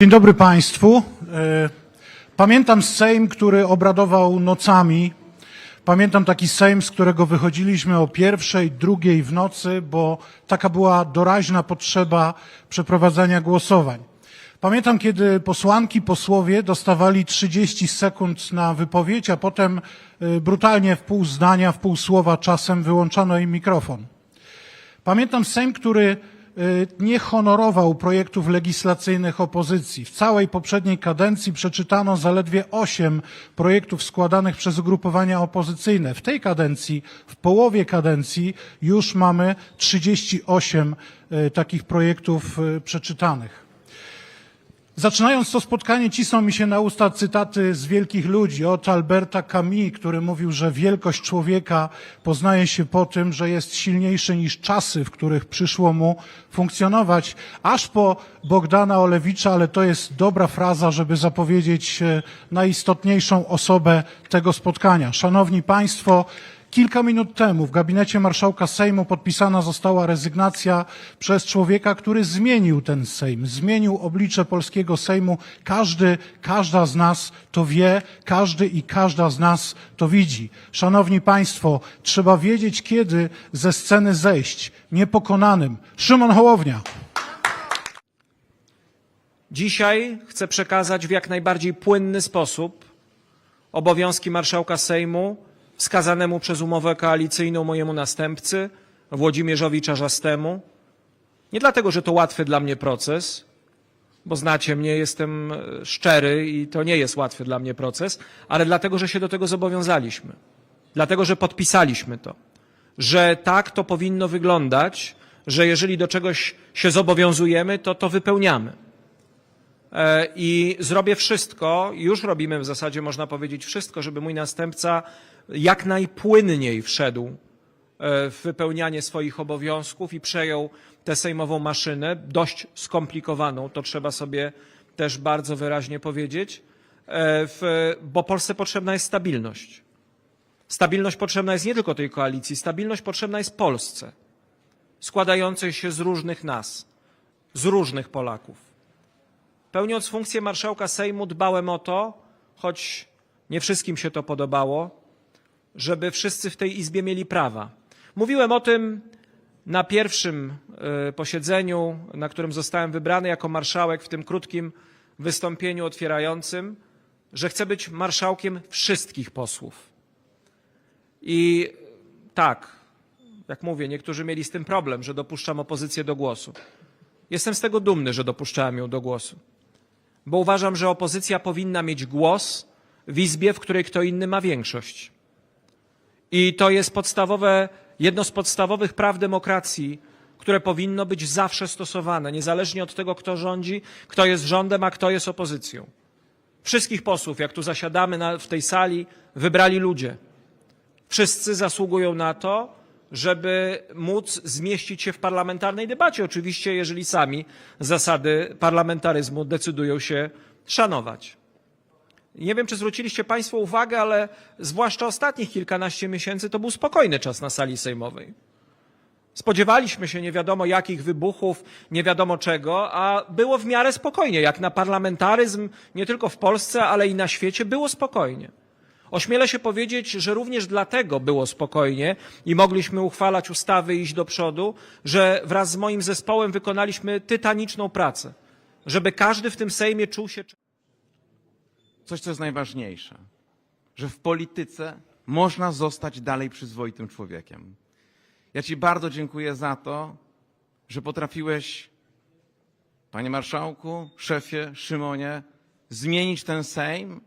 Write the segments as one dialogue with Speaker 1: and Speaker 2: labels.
Speaker 1: Dzień dobry Państwu. E, Pamiętam Sejm, który obradował nocami. Pamiętam taki Sejm, z którego wychodziliśmy o pierwszej, drugiej w nocy, bo taka była doraźna potrzeba przeprowadzania głosowań. Pamiętam, kiedy posłanki, posłowie dostawali 30 sekund na wypowiedź, a potem e, brutalnie w pół zdania, w pół słowa czasem wyłączano im mikrofon. Pamiętam Sejm, który nie honorował projektów legislacyjnych opozycji. W całej poprzedniej kadencji przeczytano zaledwie osiem projektów składanych przez ugrupowania opozycyjne. W tej kadencji, w połowie kadencji już mamy 38 y, takich projektów y, przeczytanych. Zaczynając to spotkanie, cisną mi się na usta cytaty z wielkich ludzi, od Alberta Camus, który mówił, że wielkość człowieka poznaje się po tym, że jest silniejszy niż czasy, w których przyszło mu funkcjonować, aż po Bogdana Olewicza, ale to jest dobra fraza, żeby zapowiedzieć e, najistotniejszą osobę tego spotkania. Szanowni Państwo, Kilka minut temu w gabinecie marszałka Sejmu podpisana została rezygnacja przez człowieka, który zmienił ten Sejm, zmienił oblicze polskiego Sejmu. Każdy, każda z nas to wie, każdy i każda z nas to widzi. Szanowni Państwo, trzeba wiedzieć, kiedy ze sceny zejść. Niepokonanym. Szymon Hołownia.
Speaker 2: Dzisiaj chcę przekazać w jak najbardziej płynny sposób obowiązki marszałka Sejmu wskazanemu przez umowę koalicyjną mojemu następcy, Włodzimierzowi Czarzastemu. Nie dlatego, że to łatwy dla mnie proces, bo znacie mnie, jestem e, szczery i to nie jest łatwy dla mnie proces, ale dlatego, że się do tego zobowiązaliśmy. Dlatego, że podpisaliśmy to. Że tak to powinno wyglądać, że jeżeli do czegoś się zobowiązujemy, to to wypełniamy. E, I zrobię wszystko, już robimy w zasadzie, można powiedzieć, wszystko, żeby mój następca jak najpłynniej wszedł e, w wypełnianie swoich obowiązków i przejął tę sejmową maszynę, dość skomplikowaną, to trzeba sobie też bardzo wyraźnie powiedzieć, e, bo Polsce potrzebna jest stabilność. Stabilność potrzebna jest nie tylko tej koalicji, stabilność potrzebna jest Polsce, składającej się z różnych nas, z różnych Polaków. Pełniąc funkcję marszałka Sejmu, dbałem o to, choć nie wszystkim się to podobało, żeby wszyscy w tej Izbie mieli prawa. Mówiłem o tym na pierwszym e, posiedzeniu, na którym zostałem wybrany jako marszałek w tym krótkim wystąpieniu otwierającym, że chcę być marszałkiem wszystkich posłów. I tak, jak mówię, niektórzy mieli z tym problem, że dopuszczam opozycję do głosu. Jestem z tego dumny, że dopuszczałem ją do głosu, bo uważam, że opozycja powinna mieć głos w Izbie, w której kto inny ma większość. I to jest podstawowe, jedno z podstawowych praw demokracji, które powinno być zawsze stosowane, niezależnie od tego, kto rządzi, kto jest rządem, a kto jest opozycją. Wszystkich posłów, jak tu zasiadamy na, w tej sali, wybrali ludzie. Wszyscy zasługują na to, żeby móc zmieścić się w parlamentarnej debacie. Oczywiście, jeżeli sami zasady parlamentaryzmu decydują się szanować. Nie wiem, czy zwróciliście Państwo uwagę, ale zwłaszcza ostatnich kilkanaście miesięcy to był spokojny czas na sali sejmowej. Spodziewaliśmy się nie wiadomo jakich wybuchów, nie wiadomo czego, a było w miarę spokojnie. Jak na parlamentaryzm, nie tylko w Polsce, ale i na świecie, było spokojnie. Ośmielę się powiedzieć, że również dlatego było spokojnie i mogliśmy uchwalać ustawy i iść do przodu, że wraz z moim zespołem wykonaliśmy tytaniczną pracę, żeby każdy w tym Sejmie czuł się.
Speaker 3: coś, co jest najważniejsze, że w polityce można zostać dalej przyzwoitym człowiekiem. Ja Ci bardzo dziękuję za to, że potrafiłeś, Panie Marszałku, szefie, Szymonie, zmienić ten Sejm,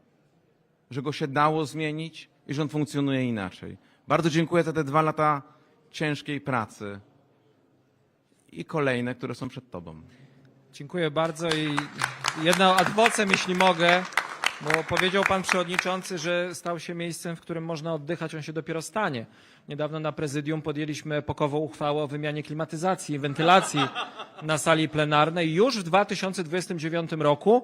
Speaker 3: że go się dało zmienić i że on funkcjonuje inaczej. Bardzo dziękuję za te dwa lata ciężkiej pracy i kolejne, które są przed Tobą.
Speaker 2: Dziękuję bardzo i jedno ad vocem, jeśli mogę, bo powiedział pan przewodniczący, że stał się miejscem, w którym można oddychać, on się dopiero stanie. Niedawno na prezydium podjęliśmy epokową uchwałę o wymianie klimatyzacji i wentylacji na sali plenarnej. Już w 2029 roku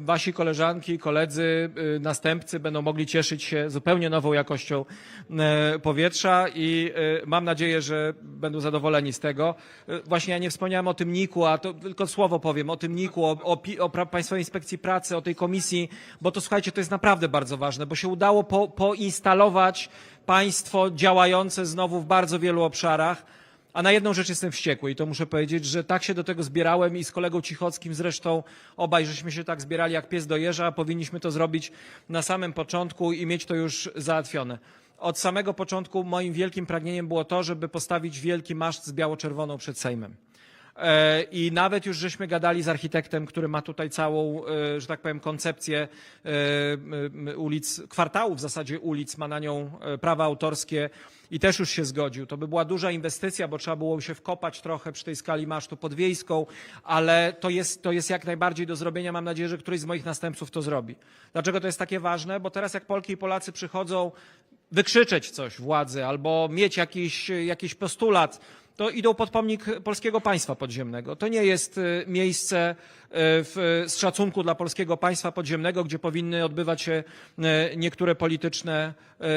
Speaker 2: wasi koleżanki, koledzy, e, następcy będą mogli cieszyć się zupełnie nową jakością e, powietrza i e, mam nadzieję, że będą zadowoleni z tego. E, Właśnie ja nie wspomniałem o tym NIK-u, a to tylko słowo powiem o tym NIK-u, o, o, o Państwowej Inspekcji Pracy, o tej komisji, bo to słuchajcie, to jest naprawdę bardzo ważne, bo się udało po, poinstalować państwo działające znowu w bardzo wielu obszarach. A na jedną rzecz jestem wściekły i to muszę powiedzieć, że tak się do tego zbierałem i z kolegą Cichockim zresztą obaj żeśmy się tak zbierali jak pies do jeża, a powinniśmy to zrobić na samym początku i mieć to już załatwione. Od samego początku moim wielkim pragnieniem było to, żeby postawić wielki maszt z biało-czerwoną przed Sejmem. E, I nawet już żeśmy gadali z architektem, który ma tutaj całą, e, że tak powiem, koncepcję e, ulic, kwartału w zasadzie ulic, ma na nią prawa autorskie i też już się zgodził. To by była duża inwestycja, bo trzeba było się wkopać trochę przy tej skali masztu podwiejską, ale to jest, to jest jak najbardziej do zrobienia. Mam nadzieję, że któryś z moich następców to zrobi. Dlaczego to jest takie ważne? Bo teraz jak Polki i Polacy przychodzą wykrzyczeć coś władzy albo mieć jakiś, jakiś postulat, to idą pod pomnik polskiego państwa podziemnego. To nie jest y, miejsce y, w, z szacunku dla polskiego państwa podziemnego, gdzie powinny odbywać się y, niektóre polityczne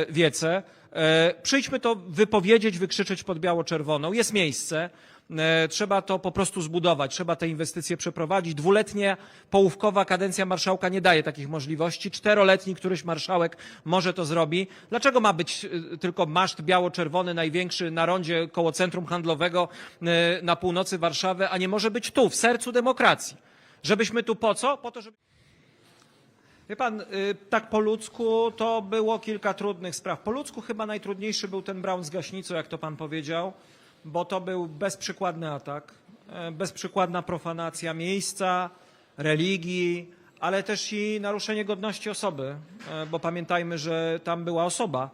Speaker 2: wiece. E, Przyjdźmy to wypowiedzieć, wykrzyczeć pod biało-czerwoną. Jest miejsce. E, Trzeba to po prostu zbudować, trzeba te inwestycje przeprowadzić. Dwuletnia, połówkowa kadencja marszałka nie daje takich możliwości. Czteroletni któryś marszałek może to zrobi. Dlaczego ma być y, tylko maszt biało-czerwony, największy na rondzie koło centrum handlowego y, na północy Warszawy, a nie może być tu, w sercu demokracji? Żebyśmy tu po co? Po to, żeby... Wie pan, tak po ludzku to było kilka trudnych spraw. Po ludzku chyba najtrudniejszy był ten Brown z gaśnicą, jak to pan powiedział, bo to był bezprzykładny atak, e, bezprzykładna profanacja miejsca, religii, ale też i naruszenie godności osoby, e, bo pamiętajmy, że tam była osoba,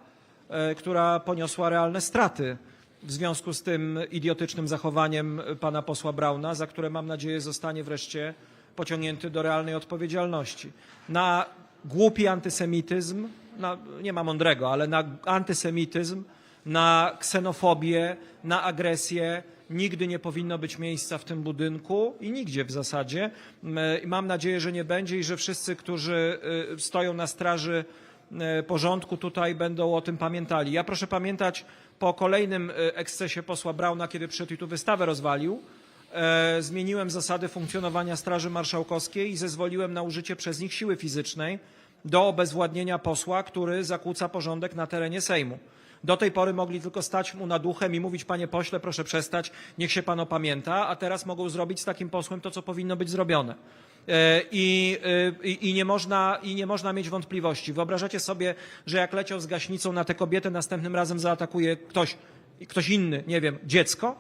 Speaker 2: e, która poniosła realne straty w związku z tym idiotycznym zachowaniem pana posła Brauna, za które mam nadzieję zostanie wreszcie pociągnięty do realnej odpowiedzialności. Na głupi antysemityzm, na, nie ma mądrego, ale na antysemityzm, na ksenofobię, na agresję nigdy nie powinno być miejsca w tym budynku i nigdzie w zasadzie. M, i Mam nadzieję, że nie będzie i że wszyscy, którzy y, stoją na straży y, porządku tutaj będą o tym pamiętali. Ja proszę pamiętać po kolejnym ekscesie posła Brauna, kiedy przyszedł i tu wystawę rozwalił, e, zmieniłem zasady funkcjonowania Straży Marszałkowskiej i zezwoliłem na użycie przez nich siły fizycznej do obezwładnienia posła, który zakłóca porządek na terenie Sejmu. Do tej pory mogli tylko stać mu nad uchem i mówić, panie pośle, proszę przestać, niech się pan opamięta, a teraz mogą zrobić z takim posłem to, co powinno być zrobione. E, I, e, i, i, nie można, I nie można mieć wątpliwości. Wyobrażacie sobie, że jak leciał z gaśnicą na tę kobietę, następnym razem zaatakuje ktoś, ktoś inny, nie wiem, dziecko?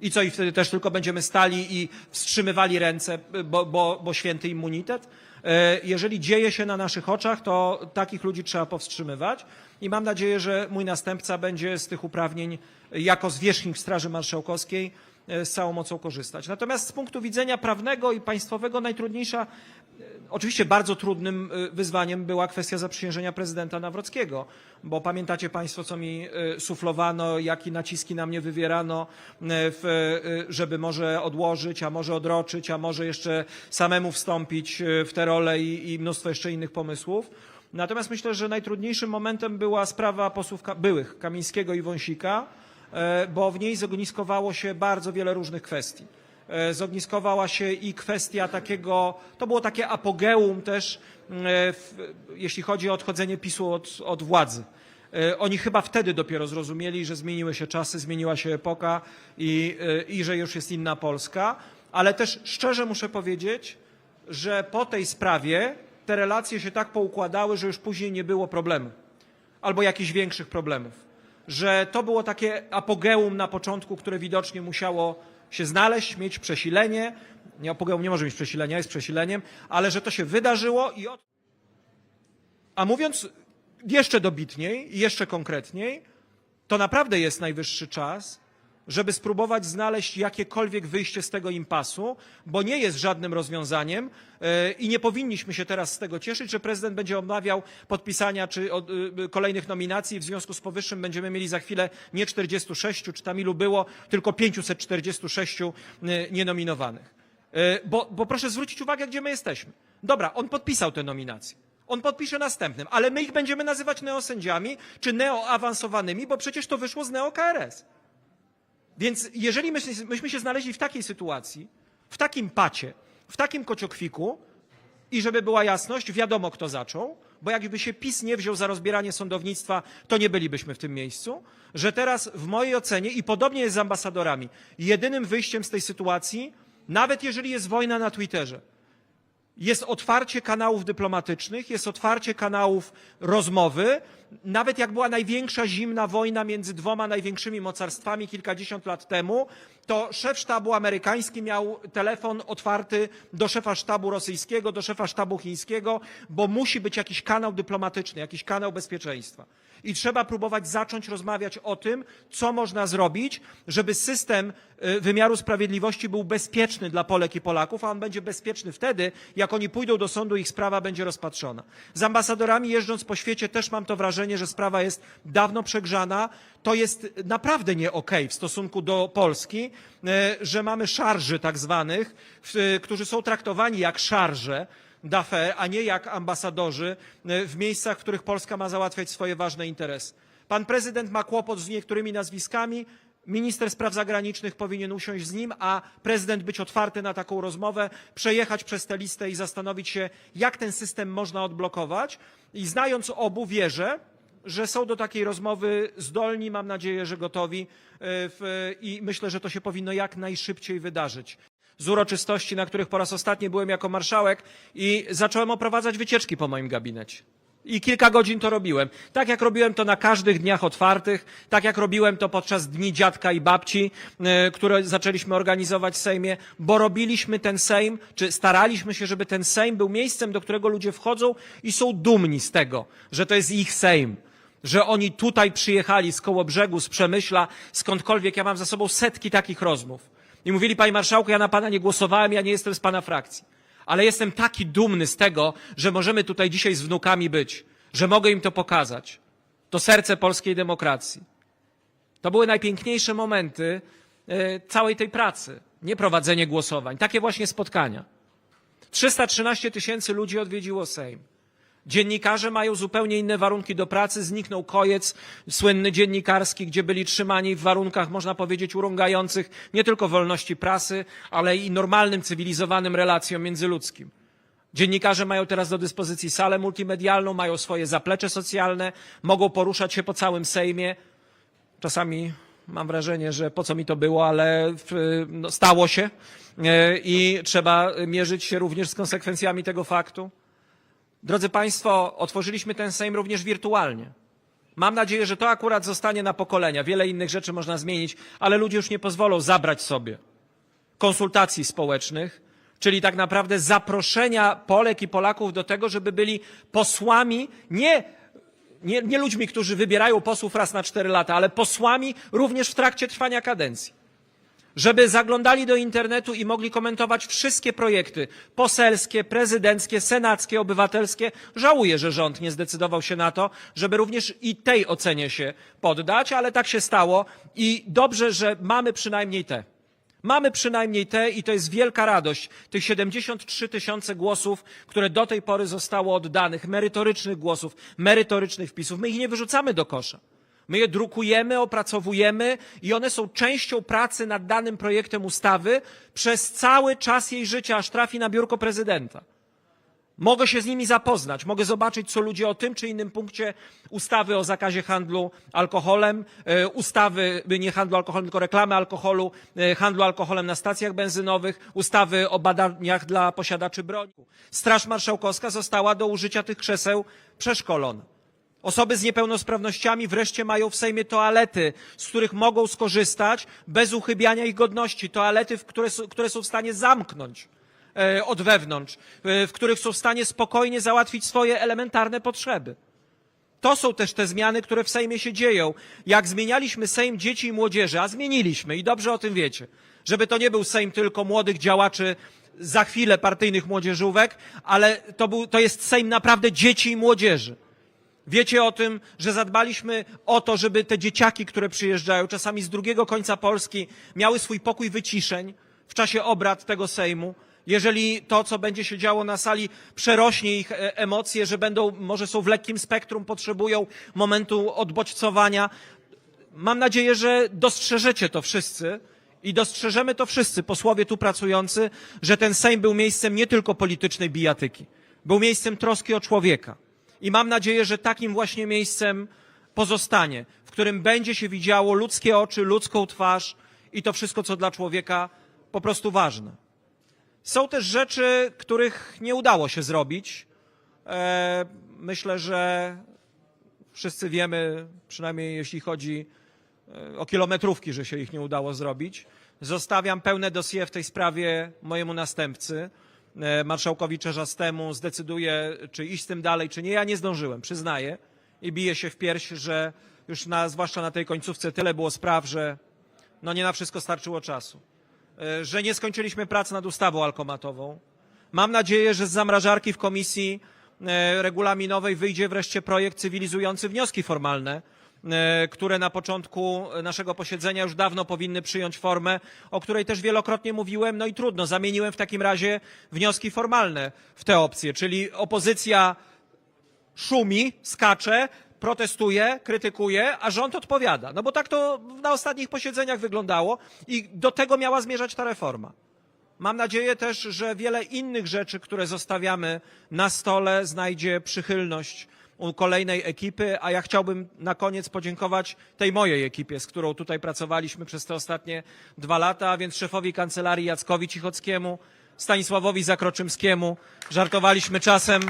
Speaker 2: I co, i wtedy też tylko będziemy stali i wstrzymywali ręce, bo, bo, bo święty immunitet? E, Jeżeli dzieje się na naszych oczach, to takich ludzi trzeba powstrzymywać i mam nadzieję, że mój następca będzie z tych uprawnień jako zwierzchnik Straży Marszałkowskiej e, z całą mocą korzystać. Natomiast z punktu widzenia prawnego i państwowego najtrudniejsza, e, oczywiście bardzo trudnym e, wyzwaniem była kwestia zaprzysiężenia prezydenta Nawrockiego, bo pamiętacie Państwo, co mi suflowano, jakie naciski na mnie wywierano, żeby może odłożyć, a może odroczyć, a może jeszcze samemu wstąpić w tę rolę i, i mnóstwo jeszcze innych pomysłów. Natomiast myślę, że najtrudniejszym momentem była sprawa posłów byłych Kamińskiego i Wąsika, e, bo w niej zogniskowało się bardzo wiele różnych kwestii. E, Zogniskowała się i kwestia takiego, to było takie apogeum też, e, jeśli chodzi o odchodzenie PiSu od, od władzy. Oni chyba wtedy dopiero zrozumieli, że zmieniły się czasy, zmieniła się epoka i, i że już jest inna Polska. Ale też szczerze muszę powiedzieć, że po tej sprawie te relacje się tak poukładały, że już później nie było problemu albo jakichś większych problemów. Że to było takie apogeum na początku, które widocznie musiało się znaleźć, mieć przesilenie. Nie, apogeum nie może mieć przesilenia, jest przesileniem, ale że to się wydarzyło i od... A mówiąc jeszcze dobitniej i jeszcze konkretniej, to naprawdę jest najwyższy czas, żeby spróbować znaleźć jakiekolwiek wyjście z tego impasu, bo nie jest żadnym rozwiązaniem e, i nie powinniśmy się teraz z tego cieszyć, że prezydent będzie omawiał podpisania czy od, y, kolejnych nominacji. W związku z powyższym będziemy mieli za chwilę nie 46, czy tam ilu było, tylko 546 y, nienominowanych. E, Bo, bo proszę zwrócić uwagę, gdzie my jesteśmy. Dobra, on podpisał te nominacje. On podpisze następnym, ale my ich będziemy nazywać neosędziami czy neoawansowanymi, bo przecież to wyszło z neo-KRS. Więc jeżeli myśmy, myśmy się znaleźli w takiej sytuacji, w takim pacie, w takim kociokwiku i żeby była jasność, wiadomo kto zaczął, bo jakby się PiS nie wziął za rozbieranie sądownictwa, to nie bylibyśmy w tym miejscu, że teraz w mojej ocenie i podobnie jest z ambasadorami, jedynym wyjściem z tej sytuacji, nawet jeżeli jest wojna na Twitterze, jest otwarcie kanałów dyplomatycznych, jest otwarcie kanałów rozmowy. Nawet jak była największa zimna wojna między dwoma największymi mocarstwami kilkadziesiąt lat temu, to szef sztabu amerykański miał telefon otwarty do szefa sztabu rosyjskiego, do szefa sztabu chińskiego, bo musi być jakiś kanał dyplomatyczny, jakiś kanał bezpieczeństwa. I trzeba próbować zacząć rozmawiać o tym, co można zrobić, żeby system y, wymiaru sprawiedliwości był bezpieczny dla Polek i Polaków, a on będzie bezpieczny wtedy, jak oni pójdą do sądu, ich sprawa będzie rozpatrzona. Z ambasadorami jeżdżąc po świecie też mam to wrażenie, że sprawa jest dawno przegrzana. To jest naprawdę nie okej w stosunku do Polski, y, że mamy szarży tak zwanych, którzy są traktowani jak szarże, d'affaires, a nie jak ambasadorzy e, w miejscach, w których Polska ma załatwiać swoje ważne interesy. Pan prezydent ma kłopot z niektórymi nazwiskami, minister spraw zagranicznych powinien usiąść z nim, a prezydent być otwarty na taką rozmowę, przejechać przez tę listę i zastanowić się, jak ten system można odblokować. I znając obu, wierzę, że są do takiej rozmowy zdolni, mam nadzieję, że gotowi e, w, i myślę, że to się powinno jak najszybciej wydarzyć z uroczystości, na których po raz ostatni byłem jako marszałek i zacząłem oprowadzać wycieczki po moim gabinecie. I kilka godzin to robiłem. Tak jak robiłem to na każdych dniach otwartych, tak jak robiłem to podczas Dni Dziadka i Babci, e, które zaczęliśmy organizować w Sejmie, bo robiliśmy ten Sejm, czy staraliśmy się, żeby ten Sejm był miejscem, do którego ludzie wchodzą i są dumni z tego, że to jest ich Sejm że oni tutaj przyjechali z Kołobrzegu, z Przemyśla, skądkolwiek. Ja mam za sobą setki takich rozmów. I mówili, panie marszałku, ja na pana nie głosowałem, ja nie jestem z pana frakcji. Ale jestem taki dumny z tego, że możemy tutaj dzisiaj z wnukami być, że mogę im to pokazać. To serce polskiej demokracji. To były najpiękniejsze momenty e, całej tej pracy. Nie prowadzenie głosowań, takie właśnie spotkania. 313 tysięcy ludzi odwiedziło Sejm. Dziennikarze mają zupełnie inne warunki do pracy. Zniknął kojec słynny dziennikarski, gdzie byli trzymani w warunkach, można powiedzieć, urągających nie tylko wolności prasy, ale i normalnym, cywilizowanym relacjom międzyludzkim. Dziennikarze mają teraz do dyspozycji salę multimedialną, mają swoje zaplecze socjalne, mogą poruszać się po całym Sejmie. Czasami mam wrażenie, że po co mi to było, ale no, stało się e, i trzeba mierzyć się również z konsekwencjami tego faktu. Drodzy Państwo, otworzyliśmy ten Sejm również wirtualnie. Mam nadzieję, że to akurat zostanie na pokolenia. Wiele innych rzeczy można zmienić, ale ludzie już nie pozwolą zabrać sobie konsultacji społecznych, czyli tak naprawdę zaproszenia Polek i Polaków do tego, żeby byli posłami nie, nie, nie ludźmi, którzy wybierają posłów raz na cztery lata, ale posłami również w trakcie trwania kadencji żeby zaglądali do internetu i mogli komentować wszystkie projekty poselskie, prezydenckie, senackie, obywatelskie. Żałuję, że rząd nie zdecydował się na to, żeby również i tej ocenie się poddać, ale tak się stało i dobrze, że mamy przynajmniej te. Mamy przynajmniej te i to jest wielka radość. Tych 73 tysiące głosów, które do tej pory zostało oddanych, merytorycznych głosów, merytorycznych wpisów, my ich nie wyrzucamy do kosza. My je drukujemy, opracowujemy i one są częścią pracy nad danym projektem ustawy przez cały czas jej życia, aż trafi na biurko prezydenta. Mogę się z nimi zapoznać, mogę zobaczyć, co ludzie o tym czy innym punkcie ustawy o zakazie handlu alkoholem, e, ustawy nie handlu alkoholem, tylko reklamy alkoholu, e, handlu alkoholem na stacjach benzynowych, ustawy o badaniach dla posiadaczy broni. Straż Marszałkowska została do użycia tych krzeseł przeszkolona. Osoby z niepełnosprawnościami wreszcie mają w Sejmie toalety, z których mogą skorzystać bez uchybiania ich godności. Toalety, które, które są w stanie zamknąć e, od wewnątrz, e, w których są w stanie spokojnie załatwić swoje elementarne potrzeby. To są też te zmiany, które w Sejmie się dzieją. Jak zmienialiśmy Sejm dzieci i młodzieży, a zmieniliśmy i dobrze o tym wiecie, żeby to nie był Sejm tylko młodych działaczy, za chwilę partyjnych młodzieżówek, ale to, był, to jest Sejm naprawdę dzieci i młodzieży. Wiecie o tym, że zadbaliśmy o to, żeby te dzieciaki, które przyjeżdżają, czasami z drugiego końca Polski, miały swój pokój wyciszeń w czasie obrad tego Sejmu. Jeżeli to, co będzie się działo na sali, przerośnie ich e, emocje, że będą, może są w lekkim spektrum, potrzebują momentu odbodźcowania. Mam nadzieję, że dostrzeżecie to wszyscy i dostrzeżemy to wszyscy, posłowie tu pracujący, że ten Sejm był miejscem nie tylko politycznej bijatyki, był miejscem troski o człowieka. I mam nadzieję, że takim właśnie miejscem pozostanie, w którym będzie się widziało ludzkie oczy, ludzką twarz i to wszystko, co dla człowieka po prostu ważne. Są też rzeczy, których nie udało się zrobić. E, myślę, że wszyscy wiemy, przynajmniej jeśli chodzi e, o kilometrówki, że się ich nie udało zrobić. Zostawiam pełne dossier w tej sprawie mojemu następcy, marszałkowi Czerzastemu. Zdecyduje, czy iść z tym dalej, czy nie. Ja nie zdążyłem, przyznaję. I biję się w pierś, że już na, zwłaszcza na tej końcówce tyle było spraw, że no nie na wszystko starczyło czasu. E, Że nie skończyliśmy prac nad ustawą alkomatową. Mam nadzieję, że z zamrażarki w komisji e, regulaminowej wyjdzie wreszcie projekt cywilizujący wnioski formalne, e, które na początku naszego posiedzenia już dawno powinny przyjąć formę, o której też wielokrotnie mówiłem, no i trudno, zamieniłem w takim razie wnioski formalne w te opcje, czyli opozycja szumi, skacze, protestuje, krytykuje, a rząd odpowiada. No bo tak to na ostatnich posiedzeniach wyglądało i do tego miała zmierzać ta reforma. Mam nadzieję też, że wiele innych rzeczy, które zostawiamy na stole, znajdzie przychylność u kolejnej ekipy, a ja chciałbym na koniec podziękować tej mojej ekipie, z którą tutaj pracowaliśmy przez te ostatnie dwa lata, a więc szefowi kancelarii Jackowi Cichockiemu, Stanisławowi Zakroczymskiemu. Żartowaliśmy czasem,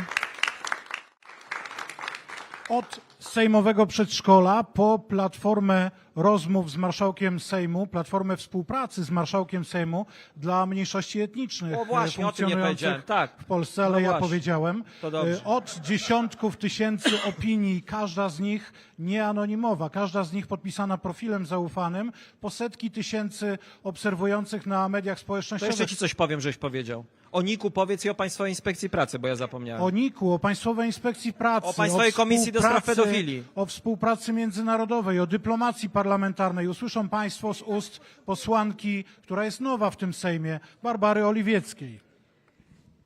Speaker 1: Od sejmowego przedszkola po platformę rozmów z marszałkiem Sejmu, platformę współpracy z marszałkiem Sejmu dla mniejszości etnicznych
Speaker 2: O właśnie,
Speaker 1: e,
Speaker 2: o tym nie
Speaker 1: funkcjonujących
Speaker 2: powiedziałem, tak.
Speaker 1: w Polsce, ale
Speaker 2: No
Speaker 1: ja
Speaker 2: właśnie.
Speaker 1: powiedziałem.
Speaker 2: To dobrze.
Speaker 1: E, Od dziesiątków tysięcy opinii, każda z nich nieanonimowa, każda z nich podpisana profilem zaufanym, po setki tysięcy obserwujących na mediach
Speaker 2: to
Speaker 1: społecznościowych.
Speaker 2: jeszcze ci coś powiem, żeś powiedział. O Niku powiedz i o Państwowej Inspekcji Pracy, bo ja zapomniałem.
Speaker 1: O NIK-u, o Państwowej Inspekcji Pracy,
Speaker 2: O Państwowej Komisji do Spraw
Speaker 1: współpracy-
Speaker 2: Pedofilii.
Speaker 1: o współpracy międzynarodowej, o dyplomacji parlamentarnej. Usłyszą Państwo z ust posłanki, która jest nowa w tym Sejmie, Barbary Oliwieckiej.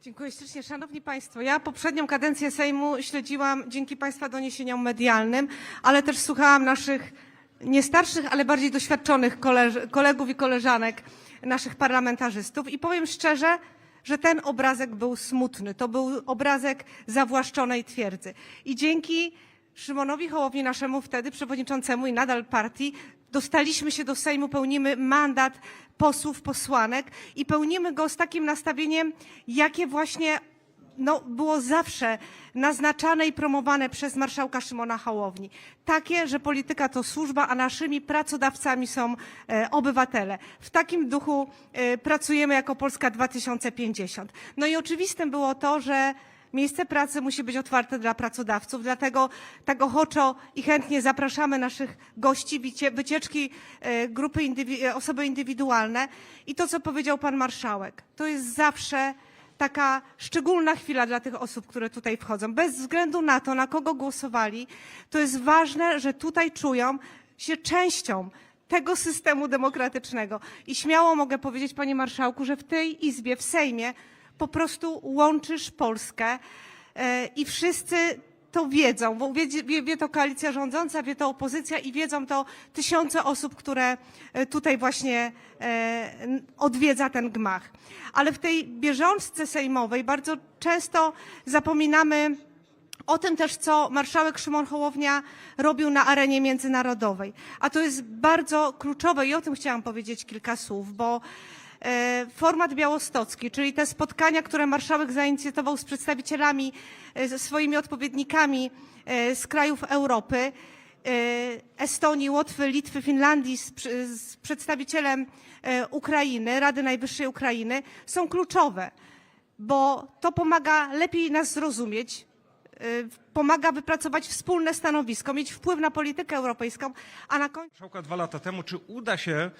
Speaker 4: Dziękuję ślicznie. Szanowni Państwo, ja poprzednią kadencję Sejmu śledziłam dzięki Państwa doniesieniom medialnym, ale też słuchałam naszych nie starszych, ale bardziej doświadczonych koleż- kolegów i koleżanek, naszych parlamentarzystów i powiem szczerze, że ten obrazek był smutny. To był obrazek zawłaszczonej twierdzy. I dzięki Szymonowi Hołowi, naszemu wtedy przewodniczącemu i nadal partii, dostaliśmy się do Sejmu, pełnimy mandat posłów, posłanek i pełnimy go z takim nastawieniem, jakie właśnie no, było zawsze naznaczane i promowane przez marszałka Szymona Hołowni. Takie, że polityka to służba, a naszymi pracodawcami są e, obywatele. W takim duchu e, pracujemy jako Polska 2050. No i oczywistym było to, że Miejsce pracy musi być otwarte dla pracodawców, dlatego tak ochoczo i chętnie zapraszamy naszych gości, wycie- wycieczki e, grupy indywi- e, osoby indywidualne. I to, co powiedział pan marszałek, to jest zawsze taka szczególna chwila dla tych osób, które tutaj wchodzą. Bez względu na to, na kogo głosowali, to jest ważne, że tutaj czują się częścią tego systemu demokratycznego. I śmiało mogę powiedzieć, panie marszałku, że w tej izbie, w Sejmie, po prostu łączysz Polskę e, i wszyscy to wiedzą, bo wie, wie, to koalicja rządząca, wie to opozycja i wiedzą to tysiące osób, które e, tutaj właśnie e, odwiedza ten gmach. Ale w tej bieżączce sejmowej bardzo często zapominamy o tym też, co marszałek Szymon Hołownia robił na arenie międzynarodowej. A to jest bardzo kluczowe i o tym chciałam powiedzieć kilka słów, bo format białostocki, czyli te spotkania, które marszałek zainicjował z przedstawicielami, e, ze swoimi odpowiednikami e, z krajów Europy, e, Estonii, Łotwy, Litwy, Finlandii z, przedstawicielem e, Ukrainy, Rady Najwyższej Ukrainy, są kluczowe, bo to pomaga lepiej nas zrozumieć, pomaga wypracować wspólne stanowisko, mieć wpływ na politykę europejską, a na końcu
Speaker 5: dwa lata temu, czy uda się,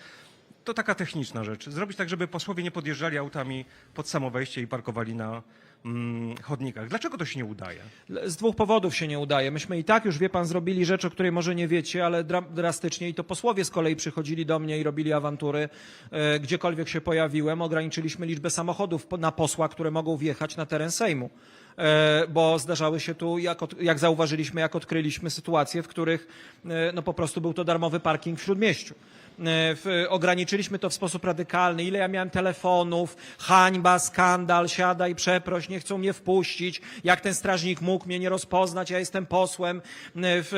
Speaker 5: to taka techniczna rzecz, zrobić tak, żeby posłowie nie podjeżdżali autami pod samo wejście i parkowali na mm, chodnikach. Dlaczego to się nie udaje?
Speaker 2: Z dwóch powodów się nie udaje. Myśmy i tak już, wie pan, zrobili rzecz, o której może nie wiecie, ale dra drastycznie i to posłowie z kolei przychodzili do mnie i robili awantury, e, gdziekolwiek się pojawiłem. Ograniczyliśmy liczbę samochodów na posła, które mogą wjechać na teren Sejmu. E, bo zdarzały się tu, jak, od, jak zauważyliśmy, jak odkryliśmy sytuacje, w których e, no, po prostu był to darmowy parking w Śródmieściu. E, w, ograniczyliśmy to w sposób radykalny. Ile ja miałem telefonów, hańba, skandal, siadaj, przeproś, nie chcą mnie wpuścić, jak ten strażnik mógł mnie nie rozpoznać, ja jestem posłem. E, W,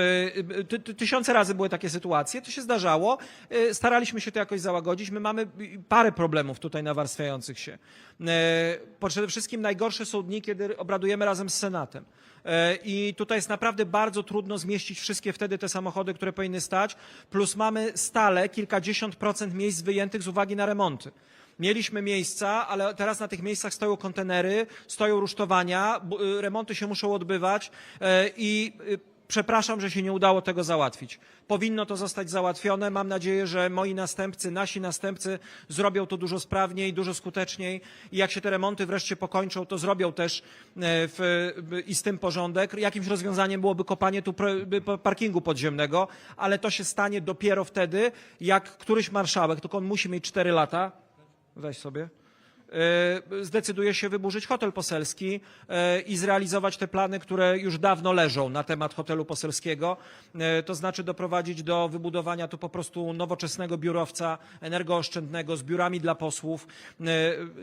Speaker 2: e, ty, ty, tysiące razy były takie sytuacje, to się zdarzało. Staraliśmy się to jakoś załagodzić. My mamy parę problemów tutaj nawarstwiających się. Przede wszystkim najgorsze są dni, kiedy obradujemy razem z Senatem. E, I tutaj jest naprawdę bardzo trudno zmieścić wszystkie wtedy te samochody, które powinny stać, plus mamy stale kilkadziesiąt procent miejsc wyjętych z uwagi na remonty. Mieliśmy miejsca, ale teraz na tych miejscach stoją kontenery, stoją rusztowania, y, remonty się muszą odbywać e, i y, Przepraszam, że się nie udało tego załatwić. Powinno to zostać załatwione. Mam nadzieję, że moi następcy, nasi następcy zrobią to dużo sprawniej, dużo skuteczniej i jak się te remonty wreszcie pokończą, to zrobią też e, w, i z tym porządek. Jakimś rozwiązaniem byłoby kopanie tu parkingu podziemnego, ale to się stanie dopiero wtedy, jak któryś marszałek, tylko on musi mieć 4 lata, weź sobie, zdecyduje się wyburzyć hotel poselski e, i zrealizować te plany, które już dawno leżą na temat hotelu poselskiego. E, To znaczy doprowadzić do wybudowania tu po prostu nowoczesnego biurowca energooszczędnego z biurami dla posłów. E,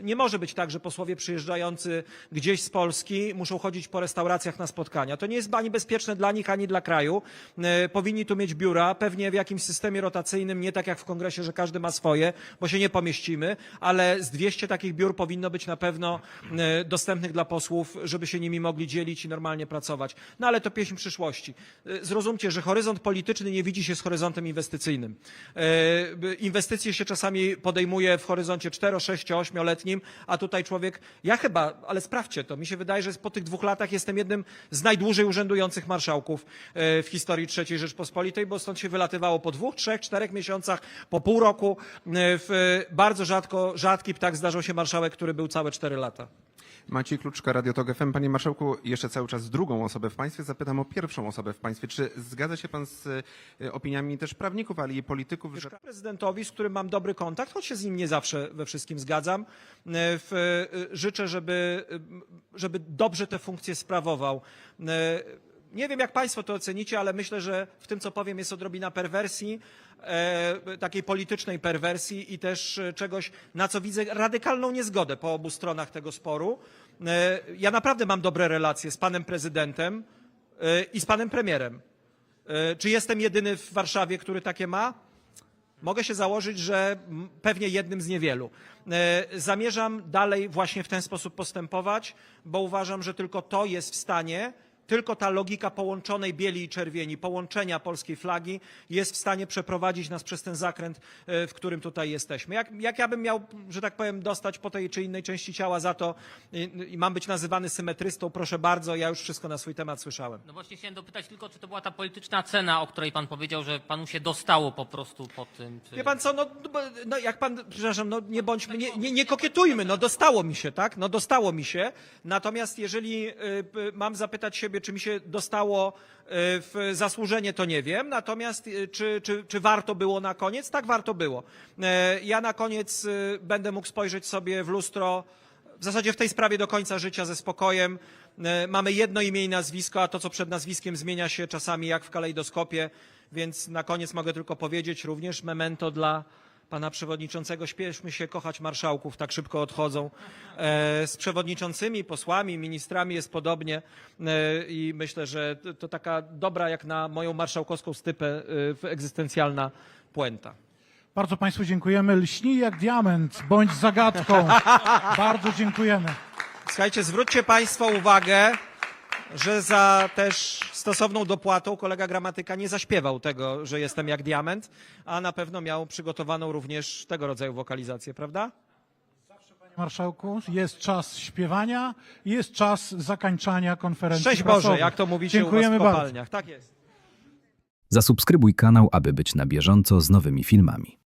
Speaker 2: Nie może być tak, że posłowie przyjeżdżający gdzieś z Polski muszą chodzić po restauracjach na spotkania. To nie jest ani bezpieczne dla nich, ani dla kraju. E, Powinni tu mieć biura, pewnie w jakimś systemie rotacyjnym, nie tak jak w kongresie, że każdy ma swoje, bo się nie pomieścimy, ale z 200 takich biur powinno być na pewno e, dostępnych dla posłów, żeby się nimi mogli dzielić i normalnie pracować. No ale to pieśń przyszłości. E, Zrozumcie, że horyzont polityczny nie widzi się z horyzontem inwestycyjnym. E, Inwestycje się czasami podejmuje w horyzoncie 4, 6, 8-letnim, a tutaj człowiek, ja chyba, ale sprawdźcie to, mi się wydaje, że po tych dwóch latach jestem jednym z najdłużej urzędujących marszałków w historii III Rzeczpospolitej, bo stąd się wylatywało po dwóch, trzech, czterech miesiącach, po pół roku. W, bardzo rzadko, rzadki ptak zdarzył się marszałek, który był całe cztery lata.
Speaker 6: Maciej Kluczka, Radio Tok FM. Panie Marszałku, jeszcze cały czas drugą osobę w państwie. Zapytam o pierwszą osobę w państwie. Czy zgadza się pan z e, opiniami też prawników, ale i polityków, że
Speaker 2: Prezydentowi, z którym mam dobry kontakt, choć się z nim nie zawsze we wszystkim zgadzam, e, w, e, życzę, żeby, e, żeby dobrze te funkcje sprawował. E, Nie wiem, jak Państwo to ocenicie, ale myślę, że w tym, co powiem, jest odrobina perwersji, e, takiej politycznej perwersji i też e, czegoś, na co widzę radykalną niezgodę po obu stronach tego sporu. E, Ja naprawdę mam dobre relacje z panem prezydentem e, i z panem premierem. E, Czy jestem jedyny w Warszawie, który takie ma? Mogę się założyć, że pewnie jednym z niewielu. E, Zamierzam dalej właśnie w ten sposób postępować, bo uważam, że tylko to jest w stanie, tylko ta logika połączonej bieli i czerwieni, połączenia polskiej flagi jest w stanie przeprowadzić nas przez ten zakręt, e, w którym tutaj jesteśmy. Jak, jak ja bym miał, że tak powiem, dostać po tej czy innej części ciała za to i, i mam być nazywany symetrystą, proszę bardzo, ja już wszystko na swój temat słyszałem.
Speaker 7: No właśnie chciałem dopytać tylko, czy to była ta polityczna cena, o której pan powiedział, że panu się dostało po prostu po tym. Czy...
Speaker 2: Wie pan co, no, no jak pan, przepraszam, no nie bądźmy, nie, nie, nie kokietujmy, no dostało mi się, tak? No dostało mi się. Natomiast jeżeli y, p- mam zapytać siebie, czy mi się dostało y, w zasłużenie, to nie wiem. Natomiast y, czy, czy, czy warto było na koniec? Tak, warto było. E, Ja na koniec będę mógł spojrzeć sobie w lustro w zasadzie w tej sprawie do końca życia ze spokojem. E, Mamy jedno imię i nazwisko, a to, co przed nazwiskiem zmienia się czasami jak w kalejdoskopie, więc na koniec mogę tylko powiedzieć również memento dla pana przewodniczącego. Śpieszmy się kochać marszałków, tak szybko odchodzą. E, Z przewodniczącymi, posłami, ministrami jest podobnie e, i myślę, że to- taka dobra jak na moją marszałkowską stypę e, egzystencjalna puenta.
Speaker 1: Bardzo Państwu dziękujemy. Lśni jak diament, bądź zagadką. Bardzo dziękujemy.
Speaker 2: Słuchajcie, zwróćcie Państwo uwagę, że za też stosowną dopłatą kolega gramatyka nie zaśpiewał tego, że jestem jak diament, a na pewno miał przygotowaną również tego rodzaju wokalizację, prawda?
Speaker 1: Marszałku, jest czas śpiewania, jest czas zakończania konferencji
Speaker 2: Szczęść
Speaker 1: prasowej.
Speaker 2: Boże, jak to mówicie
Speaker 1: Dziękujemy
Speaker 2: u was w
Speaker 1: bardzo.
Speaker 2: kopalniach. Tak jest.
Speaker 8: Zasubskrybuj kanał, aby być na bieżąco z nowymi filmami.